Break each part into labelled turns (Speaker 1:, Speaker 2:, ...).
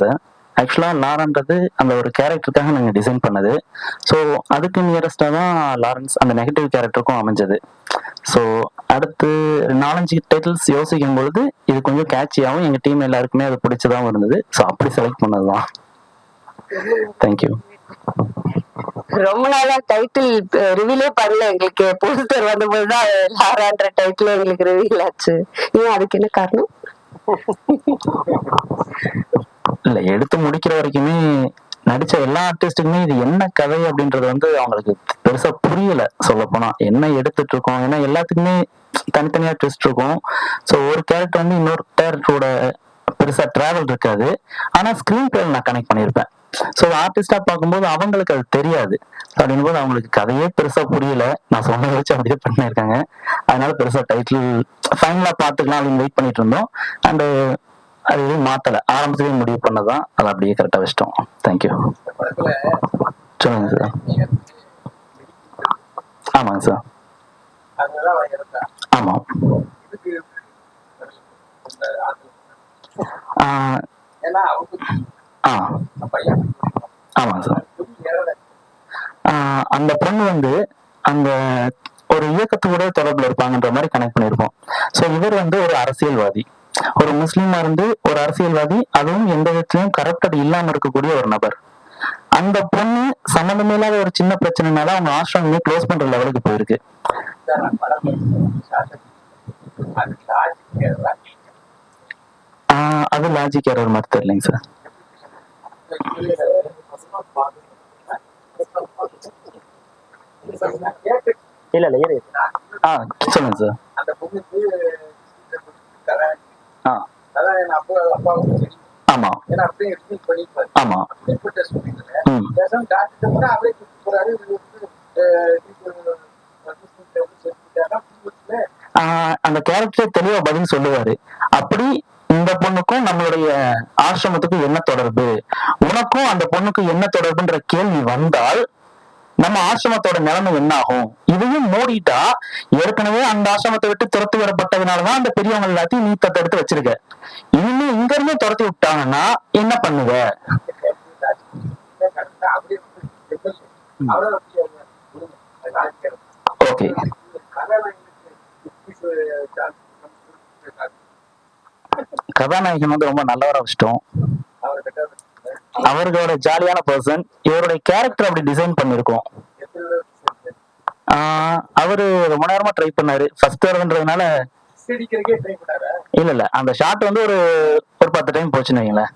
Speaker 1: Lawrence ஆக்சுவலா லாரன்றது அந்த ஒரு கேரக்டருக்காக நாங்கள் டிசைன் பண்ணது. ஸோ அதுக்கு நியரஸ்டாக தான் லாரன்ஸ் அந்த நெகட்டிவ் கேரக்டருக்கும் அமைஞ்சது. ஸோ அடுத்து நாலஞ்சு டைட்டில்ஸ் யோசிக்கும் பொழுது இது கொஞ்சம் கேட்சியாகவும் எங்கள் டீம் எல்லாருக்குமே அது பிடிச்சதாகவும் இருந்தது. ஸோ அப்படி செலக்ட் பண்ணது தான் தேங்க்யூ
Speaker 2: ரொம்ப நாளா டைட்டில் ரிவீலே பண்ணல எங்களுக்கு. போஸ்டர் வந்தபோதுதான் லாரான்ற டைட்டில் எங்களுக்கு ரிவீல் ஆச்சு. ஏன் அதுக்கு என்ன காரணம்?
Speaker 1: இல்ல எடுத்து முடிக்கிற வரைக்குமே நடிச்ச எல்லா ஆர்டிஸ்ட்டுக்குமே இது என்ன கதை அப்படின்றது வந்து அவங்களுக்கு பெருசா புரியல சொல்ல போனா என்ன எடுத்துட்டு இருக்கோம்? ஏன்னா எல்லாத்துக்குமே தனித்தனியா ட்விஸ்ட் இருக்கும். ஸோ ஒரு கேரக்டர் வந்து இன்னொரு கேரக்டரோட பெருசா டிராவல் இருக்காது. ஆனா ஸ்கிரீன் பிளே நான் கனெக்ட் பண்ணியிருப்பேன். ஸோ ஆர்டிஸ்டா பார்க்கும்போது அவங்களுக்கு அது தெரியாது. அப்படின் போது அவங்களுக்கு கதையே பெருசா புரியல. நான் சொன்ன வச்சு அப்படியே பண்ணியிருக்காங்க. அதனால பெருசா டைட்டில் ஃபைனலா பார்த்துக்கலாம் அப்படின்னு வெயிட் பண்ணிட்டு இருந்தோம். அண்ட் அது எதுவும் மாத்தல. ஆரம்பத்திலேயே முடிவு பண்ணதான் அதை அப்படியே கரெக்டா வச்சிட்டோம். தேங்க்யூ சொல்லுங்க சார் ஆமாங்க சார்
Speaker 3: ஆமாம்
Speaker 1: ஆமா. ஆ. ஆமாங்க சார் அந்த பொண்ணு வந்து அந்த ஒரு இயக்கத்தோட தொடர்பில் இருப்பாங்கன்ற மாதிரி கனெக்ட் பண்ணியிருப்போம் ஸோ இவர் வந்து ஒரு அரசியல்வாதி. ஒரு முஸ்லீமா இருந்து ஒரு அரசியல்வாதி அதுவும் எந்த விதத்திலையும் கரப்டட் இல்லாம இருக்கக்கூடிய ஒரு நபர். அந்த பொண்ணு சம்மந்தமே இல்லாத ஒரு சின்ன பிரச்சனைனால அவங்க ஆசிரமமே க்ளோஸ் பண்ற லெவலுக்கு போயிருக்கு.
Speaker 3: அது லாஜிக்
Speaker 1: ஏற மாதிரி தெரியலைங்க சார் இல்ல இல்ல ஆ சொல்லுங்க சார் ஆமா. ஆமா. அந்த கேரக்டர் தெளிவா பதில் சொல்லுவாரு. அப்படி இந்த பொண்ணுக்கும் நம்மளுடைய ஆசிரமத்துக்கும் என்ன தொடர்பு? உனக்கும் அந்த பொண்ணுக்கும் என்ன தொடர்புன்ற கேள்வி வந்தால் நம்ம ஆசிரமத்தோட நிலைமை என்ன ஆகும் இதையும் மூடிட்டா ஏற்கனவே அந்த ஆசிரமத்தை விட்டு துரத்தி வரப்பட்டதுனாலதான் அந்த பெரியவங்க எல்லாத்தையும் நீ தத்தெடுத்து வச்சிருக்க. இனிமே இங்க இருந்து துரத்தி விட்டாங்கன்னா என்ன பண்ணுவ? ஓகே. கதாநாயகன் வந்து ரொம்ப நல்லவரா வச்சிட்டோம். அவர்களோட ஜாலியான பர்சன் இவருடைய கேரக்டர் அப்படி டிசைன் பண்ணிருக்கோம் அவரு ரொம்ப நேரமா ட்ரை பண்ணாரு. ஃபர்ஸ்ட் வருதுன்றதுனால இல்ல இல்ல. அந்த ஷாட் வந்து ஒரு ஒரு பத்து டைம் போச்சுன்னு வைங்களேன்.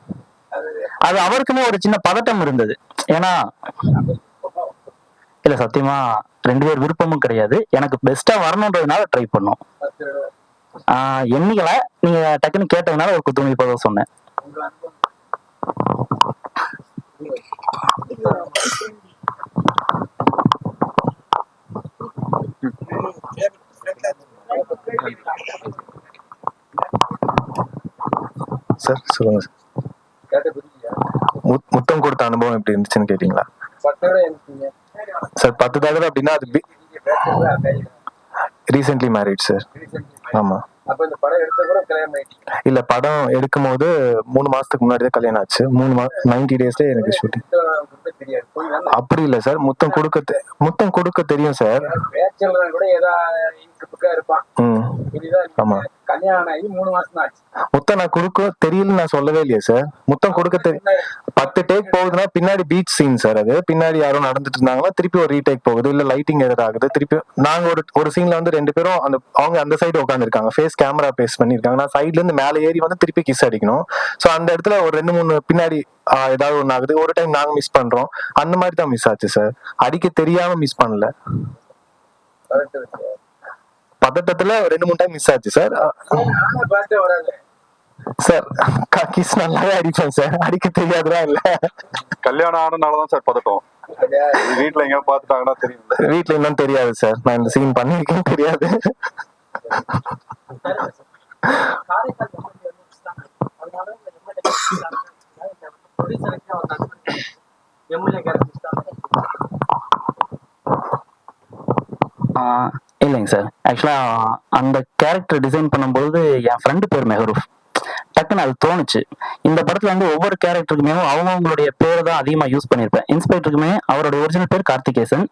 Speaker 1: அது அவருக்குமே ஒரு சின்ன பதட்டம் இருந்தது. ஏன்னா இல்ல சத்தியமா ரெண்டு பேர் விருப்பமும் கிடையாது. எனக்கு பெஸ்டா வரணுன்றதுனால ட்ரை பண்ணோம். ஆஹ் எண்ணிக்கல. நீங்க டக்குன்னு கேட்டதுனால ஒரு குத்துமணி பதம் சொன்னேன்.
Speaker 4: சார் சொல்லுங்க சார். முத்- முத்தம் கொடுத்த அனுபவம் எப்படி இருந்துச்சுன்னு கேட்டீங்களா? சார் பத்து தடவை அப்படின்னா அது ரீசென்ட்லி மேரிட் சார் ஆமா. இல்ல படம் எடுக்கும் போது மூணு மாசத்துக்கு முன்னாடி தான் கல்யாணம் ஆச்சு. மூணு மா நைன்டி டேஸ்ல எனக்கு ஷூட்டிங் அப்படி இல்ல சார். முத்தம் கொடுக்க முத்தம் கொடுக்க தெரியும் சார். ஆமா.
Speaker 3: கல்யாணம் ஆகி மூணு மாசம் தான் ஆச்சு.
Speaker 4: முத்தம் நான் கொடுக்க தெரியலன்னு நான் சொல்லவே இல்லையே சார் முத்தம் கொடுக்க தெரியும் பத்து டேக் போகுதுன்னா பின்னாடி பீச் சீன் சார் அது. பின்னாடி யாரும் நடந்துட்டு இருந்தாங்கன்னா திருப்பி ஒரு ரீடேக் போகுது இல்ல லைட்டிங் எதிர் ஆகுது திருப்பி நாங்க ஒரு ஒரு சீன்ல வந்து ரெண்டு பேரும் அந்த அவங்க அந்த சைடு உட்காந்துருக்காங்க ஃபேஸ் கேமரா பேஸ் பண்ணிருக்காங்க நான் சைடுல இருந்து மேலே ஏறி வந்து திருப்பி கிஸ் அடிக்கணும். சோ அந்த இடத்துல ஒரு ரெண்டு மூணு பின்னாடி ஏதாவது ஒண்ணு ஆகுது. ஒரு டைம் நாங்க மிஸ் பண்றோம். அந்த மாதிரி தான் மிஸ் ஆச்சு சார் அடிக்க தெரியாம மிஸ் பண்ணல. பதட்டத்துல ரெண்டு மூணு டைம் மிஸ் ஆச்சு சார் சார் கிஸ் நல்லாவே அடிப்பேன் சார் அடிக்க தெரியாதுலாம் இல்ல.
Speaker 5: கல்யாணம் ஆனனாலதான் சார் பதட்டம். வீட்டுல எங்கேயாவது பாத்துட்டாங்கன்னா தெரியும்
Speaker 4: வீட்ல இன்னும் தெரியாது சார் நான் இந்த சீன் பண்ணிருக்கேன்னு தெரியாது.
Speaker 1: இல்லைங்க சார் ஆக்சுவலா அந்த கேரக்டர் டிசைன் பண்ணும்போது என் ஃப்ரெண்டு பேர் மெஹரூப். டக்குன்னு அது தோணுச்சு. இந்த படத்துல வந்து ஒவ்வொரு கேரக்டருக்குமே அவங்கவுங்களுடைய பேரை தான் அதிகமா யூஸ் பண்ணியிருப்பேன் இன்ஸ்பெக்டருக்குமே அவரோட ஒரிஜினல் பேர் கார்த்திகேசன்.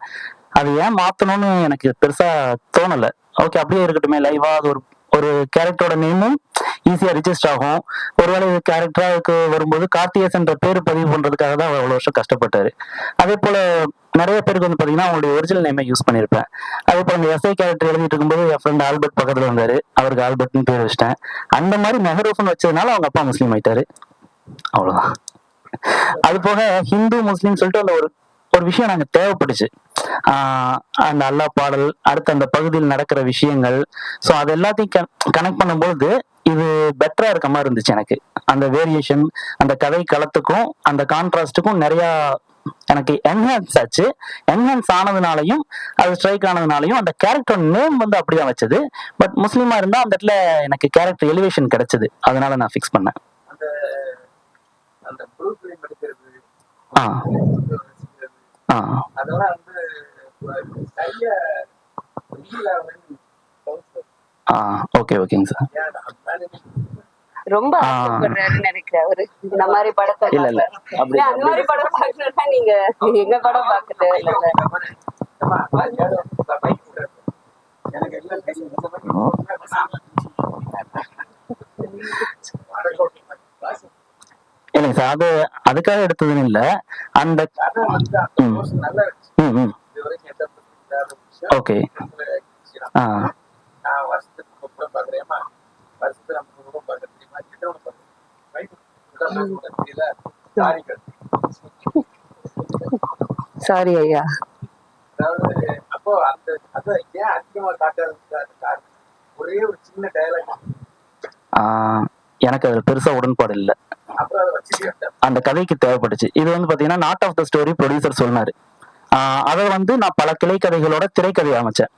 Speaker 1: அது ஏன் மாத்தணும்னு எனக்கு பெருசா தோணல. ஓகே அப்படியே இருக்கட்டுமே லைவா அது ஒரு ஒரு கேரக்டரோட நேமும் ஈஸியா ரிஜிஸ்டர் ஆகும். ஒருவேளை இது வரும்போது கார்த்திகேசன்ற பேர் பதிவு பண்றதுக்காக தான் அவர் அவ்வளவு வருஷம் கஷ்டப்பட்டாரு. அதே போல நிறைய பேருக்கு வந்து பார்த்தீங்கன்னா அவங்களுடைய ஒரிஜினல் நேமை யூஸ் பண்ணியிருப்பேன் அது இப்போ அந்த எஸ்ஐ கேரக்டர் எழுதிட்டு இருக்கும்போது என் ஃப்ரெண்ட் ஆல்பர்ட் பக்கத்தில் வந்தார் அவருக்கு ஆல்பர்ட்னு பேர் வச்சிட்டேன். அந்த மாதிரி மெஹரூஃப்னு வச்சதுனால அவங்க அப்பா முஸ்லீம் ஆயிட்டாரு. அவ்வளோதான் அது போக ஹிந்து முஸ்லீம் சொல்லிட்டு அந்த ஒரு ஒரு விஷயம் நாங்க தேவைப்பட்டுச்சு. அந்த அல்லா பாடல் அடுத்து அந்த பகுதியில் நடக்கிற விஷயங்கள். ஸோ அது எல்லாத்தையும் கனெக்ட் பண்ணும்போது இது பெட்டரா இருக்க மாதிரி இருந்துச்சு எனக்கு. அந்த வேரியேஷன் அந்த கதை களத்துக்கும் அந்த கான்ட்ராஸ்டுக்கும் நிறைய எனக்கு என்ஹான்ஸ் ஆச்சு. என்ஹான்ஸ் ஆனதுனாலையும் அது ஸ்ட்ரைக் ஆனதுனாலையும் அந்த கேரக்டர் நேம் வந்து அப்படியே வச்சது. பட் முஸ்லீமா இருந்தா அந்த இடத்துல எனக்கு கேரக்டர் எலிவேஷன் கிடைச்சது. அதனால நான் ஃபிக்ஸ் பண்ணேன். ஆ. ஆ. ஆ ஓகே ஓகேங்க சார்
Speaker 2: ரொம்ப. ஆசைப்படுறாருன்னு நினைக்கிறேன் அவரு. இந்த மாதிரி படத்தை
Speaker 1: இல்ல, இல்ல. அப்படி-
Speaker 2: அந்த மாதிரி படம் பாக்கணும்னா நீங்க எங்க படம்
Speaker 3: மாதிரி
Speaker 1: இல்லைங்க சார் அது அதுக்காக எடுத்ததுன்னு இல்ல. அந்த ஓகே. ஆ.
Speaker 3: நான் சாரி
Speaker 2: ஐயா.
Speaker 3: அப்போ அந்த அதான் ஏன் அதிகமா காட்டாது காரணம்? ஒரே ஒரு சின்ன டயலாக்
Speaker 1: ஆ, எனக்கு அதுல பெருசா உடன்பாடு இல்லை. அந்த கதைக்கு தேவைப்பட்டுச்சு. இது வந்து பாத்தீங்கன்னா knot of the story producer சொன்னாரு. ஆஹ் அதை வந்து நான் பல கிளை கதைகளோட திரைக்கதை அமைச்சேன்.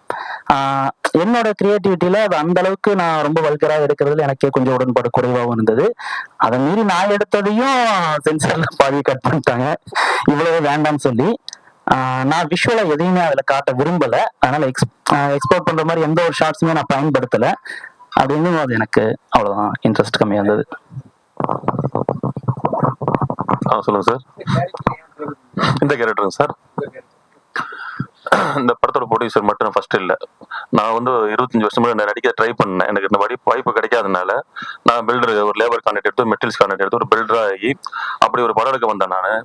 Speaker 1: ஆஹ் என்னோட கிரியேட்டிவிட்டியில அது அந்த அளவுக்கு நான் ரொம்ப வல்கரா எடுக்கிறதுல எனக்கே கொஞ்சம் உடன்பாடு குறைவாகவும் இருந்தது. அதை மீறி நான் எடுத்ததையும் சென்சார்ல பாதி கட் பண்ணிட்டாங்க. இவ்வளவு வேண்டாம்னு சொல்லி. நான் விஷுவலா எதையுமே அதுல காட்ட விரும்பல. அதனால எக்ஸ் எக்ஸ்போர்ட் பண்ற மாதிரி எந்த ஒரு ஷார்ட்ஸுமே நான் பயன்படுத்தல. அப்படின்னு அது எனக்கு அவ்வளவுதான் இன்ட்ரெஸ்ட் கம்மியா இருந்தது.
Speaker 6: ஆ சொல்லுங்க சார் இந்த கேரக்டருங்க சார் இந்த படத்தோட ப்ரொடியூசர் மட்டும் ஃபர்ஸ்ட் இல்லை. நான் வந்து இருபத்தஞ்சு வருஷம் நான் நடிக்க ட்ரை பண்ணேன். எனக்கு இந்த மாதிரி வாய்ப்பு கிடைக்காதனால நான் பில்டர் ஒரு லேபர் கான்ட்ராக்ட் எடுத்து மெட்டீரியல்ஸ் கான்ட்ராக்ட் எடுத்து ஒரு பில்டர் ஆகி அப்படி ஒரு படம் எடுக்க வந்தேன் நான்.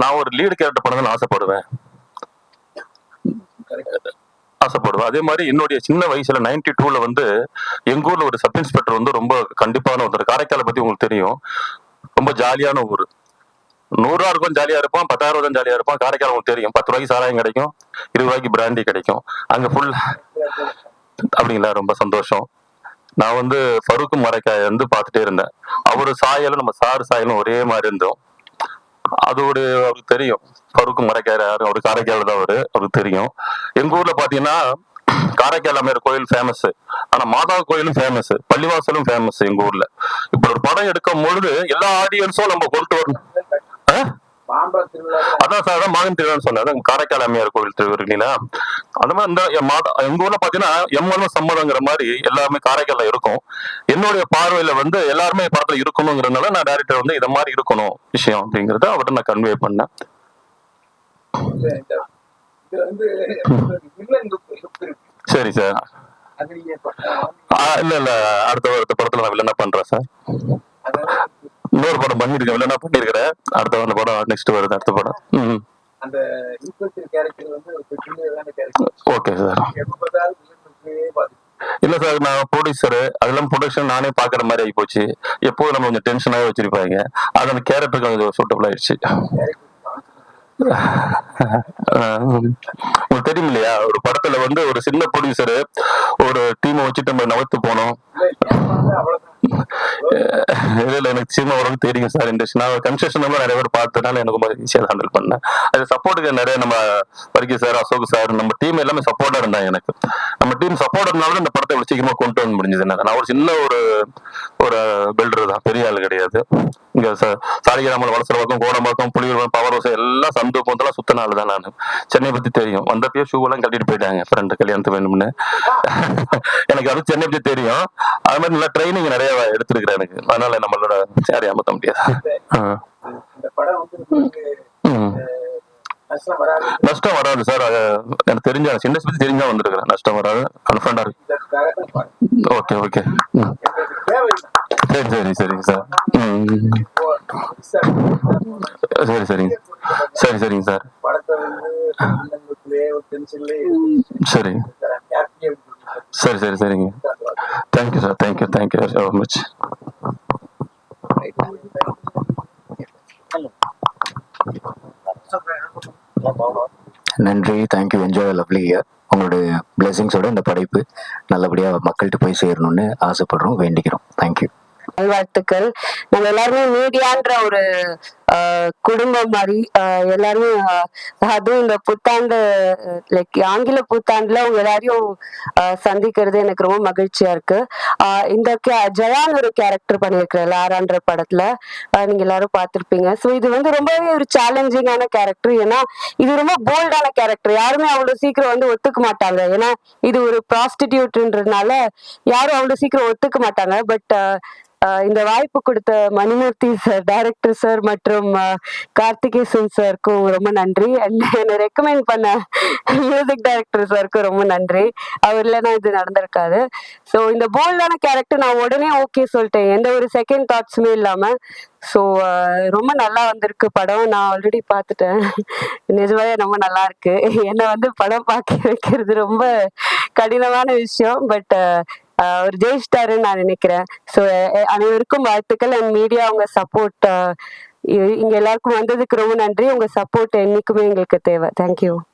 Speaker 6: நான் ஒரு லீடு கேரக்டர் பண்ணணும்னு ஆசைப்படுவேன். ஆசைப்படுவேன். அதே மாதிரி என்னுடைய சின்ன வயசுல நைன்டி டூல வந்து எங்க ஊர்ல ஒரு சப் இன்ஸ்பெக்டர் வந்து ரொம்ப கண்டிப்பான ஒருத்தர். காரைக்காலை பத்தி உங்களுக்கு தெரியும். ரொம்ப ஜாலியான ஊர். நூறுரூவா இருக்கும் ஜாலியா இருப்பான் பத்தாயிரம் ரூபா ஜாலியா இருப்பான். காரைக்கால் உங்களுக்கு தெரியும். பத்து ரூபாய்க்கு சாராயம் கிடைக்கும் இருபது ரூபாய்க்கு பிராண்டி கிடைக்கும். அங்க ஃபுல் அப்படிங்களா? ரொம்ப சந்தோஷம். நான் வந்து ஃபருக்கும் மரைக்காய வந்து பார்த்துட்டே இருந்தேன். அவரு சாயலும் நம்ம சார் சாயலும் ஒரே மாதிரி இருந்தோம். அதோட அவருக்கு தெரியும். பருக்கு மரைக்காய் யாரு? அவரு காரைக்கால தான் அவரு. அவருக்கு தெரியும். எங்க ஊர்ல பாத்தீங்கன்னா காரைக்கால் அம்மையார் கோயில் ஃபேமஸ் ஆனா மாதா கோயிலும் ஃபேமஸ் பள்ளிவாசலும் ஃபேமஸ் எங்க ஊர்ல. இப்ப ஒரு படம் எடுக்கும் பொழுது எல்லா ஆடியன்ஸும் நம்ம கொண்டு வரணும். அதான் சார் அதான் மகன் திருவிழான்னு சொன்னேன். காரைக்கால் அம்மையார் கோவில் திருவிழா அந்த மாதிரி இந்த எங்க ஊர்ல பாத்தீங்கன்னா எம்மனும் சம்மதங்கிற மாதிரி எல்லாமே காரைக்கால்ல இருக்கும். என்னுடைய பார்வையில வந்து எல்லாருமே படத்துல இருக்கணுங்கிறதுனால நான் டேரக்டர் வந்து இத மாதிரி இருக்கணும் விஷயம் அப்படிங்கறத அவர்கிட்ட நான் கன்வே பண்ணேன். சரி சார். இல்ல இல்ல. அடுத்த அடுத்த படத்துல நான் வில்லனா பண்றேன் சார். இன்னொரு படம் பண்ணிருக்கேன் வில்லனா பண்ணிருக்கிறேன் அடுத்த அந்த படம் நெக்ஸ்ட் வருது அடுத்த படம்.
Speaker 3: வந்து
Speaker 6: ஓகே சார். இல்ல சார் நான் ப்ரொடியூசர் அதெல்லாம் ப்ரொடக்ஷன் நானே பாக்குற மாதிரி ஆகி போச்சு. எப்போதும் நம்ம கொஞ்சம் டென்ஷனாவே வச்சிருப்பாங்க. அது அந்த கேரக்டருக்கு கொஞ்சம் சூட்டபிள் ஆயிடுச்சு. உங்களுக்கு தெரியும் இல்லையா ஒரு படத்துல வந்து ஒரு சின்ன ப்ரொடியூசர் ஒரு டீமை வச்சுட்டு நம்ம நவத்து போனோம்.
Speaker 3: அவ்வளவுதான்
Speaker 6: இல்ல எனக்கு சின்ன ஓரளவுக்கு தெரியும் சார். இண்டஸ்ட்ரி நான் கன்ஸ்ட்ரக்ஷன் நிறைய பேர் பார்த்ததுனால எனக்கு ரொம்ப ஈஸியாக ஹேண்டில் பண்ணேன். அது சப்போர்ட்டுக்கு நிறைய நம்ம பரிகி சார் அசோக் சார் நம்ம டீம் எல்லாமே சப்போர்ட்டா இருந்தாங்க எனக்கு. டீம் சப்போர்ட் இருந்தாலும் இந்த படத்தை இவ்வளவு சீக்கிரமா கொண்டு வந்து முடிஞ்சது நான் ஒரு சின்ன ஒரு ஒரு பில்டர் தான். பெரிய ஆள் கிடையாது. இங்க ச- சாலிகிராமம் வளசரவாக்கம் கோடம்பாக்கம் புலியூர் பவர் ஹவுஸ் எல்லாம் சந்து போந்தெல்லாம் சுத்த நாள் தான் நான். சென்னை பத்தி தெரியும். வந்தப்பயே ஷூ எல்லாம் கட்டிட்டு போயிட்டாங்க. ஃப்ரெண்டு கல்யாணத்துக்கு வேணும்னு. எனக்கு அது சென்னை பத்தி தெரியும். அது மாதிரி நல்லா ட்ரைனிங் நிறைய எடுத்திருக்கிறேன் எனக்கு. அதனால நம்மளோட யாரையும் அமர்த்த முடியாது.
Speaker 3: நஷ்டம் வராது.
Speaker 6: சார். எனக்கு தெரிஞ்ச சின்ன பத்தி தெரிஞ்சா வந்திருக்கிறேன். நஷ்டம் வராது. கான்ஃபிடண்டா இருக்கு. Okay okay. சரி சரி சரிங்க சார். சரி சரிங்க. சரி சரிங்க சார். சரி. சரி சரி சரிங்க. Thank you sir thank you thank you very much
Speaker 7: நன்றி. Thank you enjoy lovely year உங்களுடைய பிளெஸிங்ஸோட இந்த படைப்பு நல்லபடியாக மக்கள்கிட்ட போய் சேரணும்னு ஆசைப்படுறோம் வேண்டிக்கிறோம். தேங்க்யூ
Speaker 2: நல்வாழ்த்துக்கள். நம்ம எல்லாருமே மீடியான்ற ஒரு குடும்பம் மாதிரி எல்லாரும் அதுவும் இந்த புத்தாண்டு லைக் ஆங்கில புத்தாண்டுல அவங்க எல்லாரையும் சந்திக்கிறது எனக்கு ரொம்ப மகிழ்ச்சியா இருக்கு. இந்த ca- ஜெயான் ஒரு கேரக்டர் பண்ணியிருக்கிறேன் லாரான்ற படத்துல. நீங்க எல்லாரும் பார்த்துருப்பீங்க. ஸோ இது வந்து ரொம்பவே ஒரு சேலஞ்சிங்கான கேரக்டர் ஏன்னா இது ரொம்ப போல்டான கேரக்டர் யாருமே அவ்வளவு சீக்கிரம் வந்து ஒத்துக்க மாட்டாங்க. ஏன்னா இது ஒரு ப்ராஸ்டிடியூட்ன்றதுனால யாரும் அவ்வளவு சீக்கிரம் ஒத்துக்க மாட்டாங்க. பட் இந்த வாய்ப்பு கொடுத்த மணிமூர்த்தி சார் டைரக்டர் சார் மற்றும் கார்த்திகேசன் சாருக்கும் ரொம்ப நன்றி. அண்ட் என்னை ரெக்கமெண்ட் பண்ண மியூசிக் டைரக்டர் சாருக்கும் ரொம்ப நன்றி. அவர் இல்லைன்னா இது நடந்திருக்காது. ஸோ இந்த போல்டான கேரக்டர் நான் உடனே ஓகே சொல்லிட்டேன். எந்த ஒரு செகண்ட் தாட்ஸுமே இல்லாமல் ஸோ ரொம்ப நல்லா வந்திருக்கு படம். நான் ஆல்ரெடி பார்த்துட்டேன். நிஜமாவே ரொம்ப நல்லா இருக்கு. என்னை வந்து படம் பார்க்க வைக்கிறது ரொம்ப கடினமான விஷயம். பட் அவர் ஜெயிச்சிட்டாருன்னு நான் நினைக்கிறேன். ஸோ அனைவருக்கும் வாழ்த்துக்கள் அண்ட் மீடியா அவங்க சப்போர்ட் இங்க எல்லாருக்கும் வந்ததுக்கு ரொம்ப நன்றி. உங்க சப்போர்ட் என்னைக்குமே எங்களுக்கு தேவை. தேங்க்யூ